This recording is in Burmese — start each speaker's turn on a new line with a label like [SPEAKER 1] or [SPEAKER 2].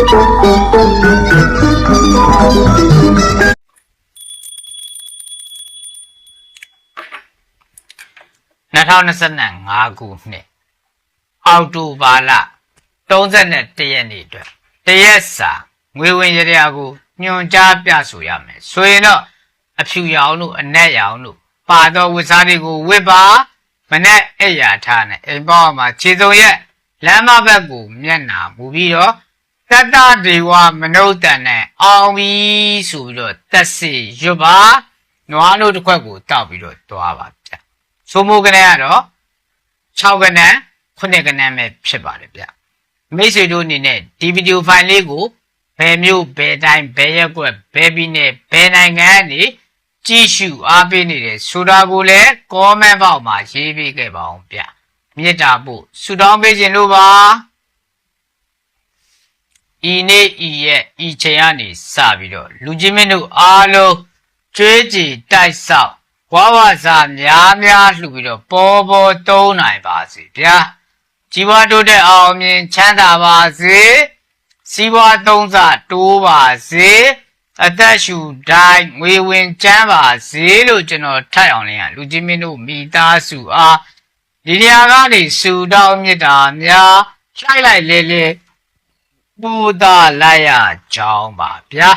[SPEAKER 1] 2025ခုနှစ်အောက်တိုဘာလ31ရက်နေ့အတွက်တရက်စာငွေဝင်ရရကိုညွန်ကြားပြဆိုရမယ်ဆိုရင်တော့အဖြူရောင်တို့အနက်ရောင်တို့ပါတော့ဝတ်စားတွေကိုဝစ်ပါမနဲ့အိပ်ယာထားနဲ့အိမ်ပေါင်းမှာခြေစုံရက်လမ်းမဘက်ကိုမျက်နာမူပြီးတော့ တတဒေဝမနုဿန်နဲ့အောင်ပြီးဆိုပြီးတော့တက်စီရွတ်ပါနွားတို့တစ်ခွက်ကိုတောက်ပြီးတော့တွားပါဗျဆိုမိုးကနေကတော့6ကနန်း9ကနန်းပဲဖြစ်ပါတယ်ဗျမိတ်ဆွေတို့အနေနဲ့ဒီဗီဒီယိုဖိုင်လေးကိုဘယ်မျိုးဘယ်တိုင်းဘယ်ရက်ကွက်ဘယ်ပြည်နယ်ဘယ်နိုင်ငံကနေကြည့်ရှုအားပေးနေတယ်ဆိုတာကိုလည်း comment box မှာရေးပေးခဲ့ပါအောင်ဗျမေတ္တာပို့ဆုတောင်းပေးခြင်းလို့ပါ ဤနေ့ဤရဲ့ဤချိန်ကနေစပြီးတော့လူချင်းမင်းတို့အားလုံးကျွေးကြည်တိုက်ဆောက်ဝါဝစာများများလှူပြီးတော့ပေါ်ပေါ်တုံးနိုင်ပါစေဗျာជីវတိုးတဲ့အောင်မြင်ချမ်းသာပါစေစီးပွားသုံးစတိုးပါစေအသက်ရှူတိုင်းငွေဝင်ချမ်းပါစေလို့ကျွန်တော်ထိုက်အောင်လည်းလူချင်းမင်းတို့မိသားစုအားဒီနေရာကနေစူတောင်းမြတ်တာများလိုက်လိုက်လေလေ ပူတာလိုက်ရကြောင်းပါဗျာ